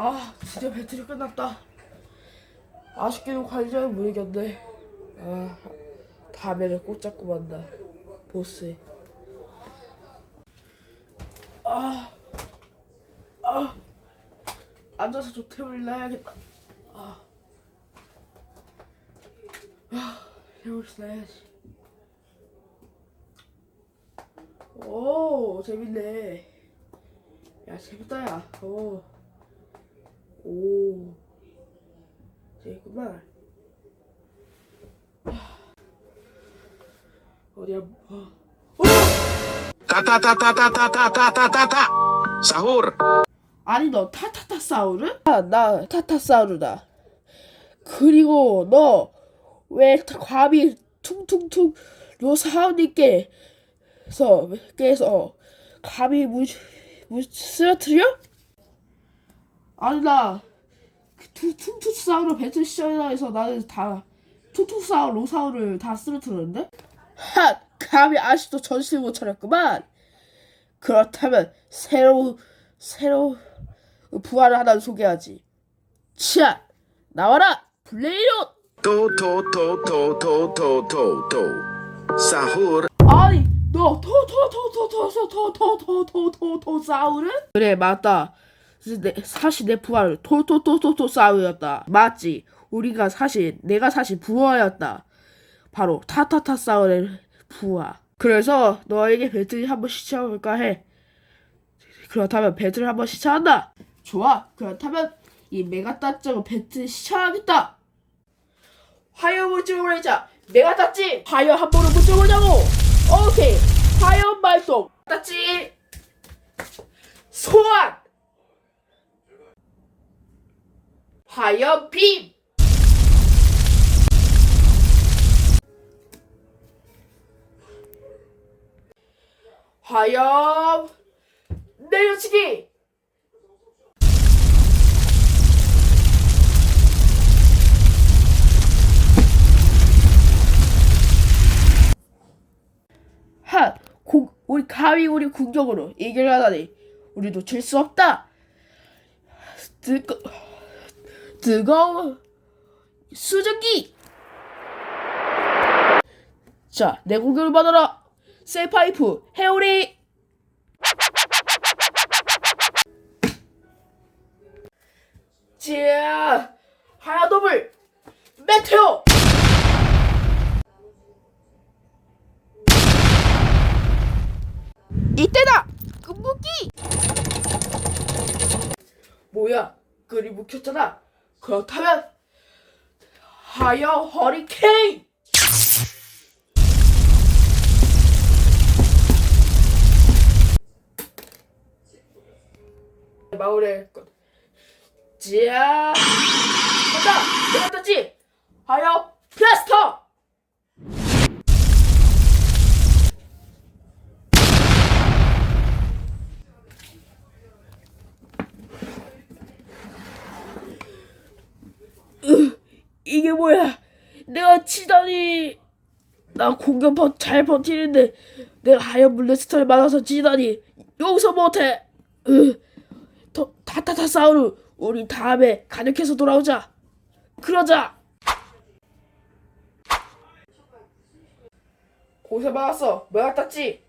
아 진짜 배터리 끝났다. 아쉽게도 관리자는 못 이겼네. 아 다음에는 꼭 잡고 만다 보스. 아, 아 앉아서 조템을 놔야겠다. 아, 아 해보시 놔야지. 오 재밌네. 야 재밌다 야. 오. 오 하. 어디야 어. 타타타타타타타타타타 sahur 아니 너 타타타사우르? 아, 나 타타사우르다 그리고 너 왜 과비 퉁퉁퉁 로사우니께서 깨서 감히 무, 무 쓰러뜨려? 아니 나그 투- 퉁퉁사우르 배틀 시절에서 나는 다 퉁퉁사우르 로사우를 다 쓰러뜨렸는데? 하! 감히 아직도 정신을 못 차렸구만 그렇다면 새로 새로 부활을 하나 소개하지 차 나와라 to to sahur 아니 너 토토토토토토토토토토토 사우르? 그래 맞다 내, 사실 내 부활 토토토토토 사우였다. 맞지? 우리가 사실 내가 사실 부하였다. 바로 타타타 사우의 부하. 그래서 너에게 배틀 한번 시청해볼까 해. 그렇다면 배틀을 한번 시청한다. 좋아. 그렇다면 이 메가따짱 배틀 시청하겠다. 화요 내가 땄지 화요 한 번을 붙여보자고! 오케이. 화요 발동 땄지 소환 화요 빔! 화요 내려치기! 하, 공, 우리 가위 우리 공격으로 이길하다니. 우리도 질 수 없다. 뜨거, 뜨거운 수증기. 자, 내 공격을 받아라. 셀파이프 해오리. 자, 하야더블 메테오. 이때다! 끈묶기! 뭐야? 끈이 묶였잖아. 그렇다면 하여 허리케인! 마을의 것. 자, 간다! 내가 떴지! 하여 플라스터! 이게 뭐야? 내가 치다니. 나 공격 버, 잘 버티는데 내가 하얀 블레스터를 맞아서 지다니 용서 못해. 으, 더, 타타타사우루 우리 다음에 간역해서 돌아오자. 그러자. 고생 많았어. 뭐야 땄지?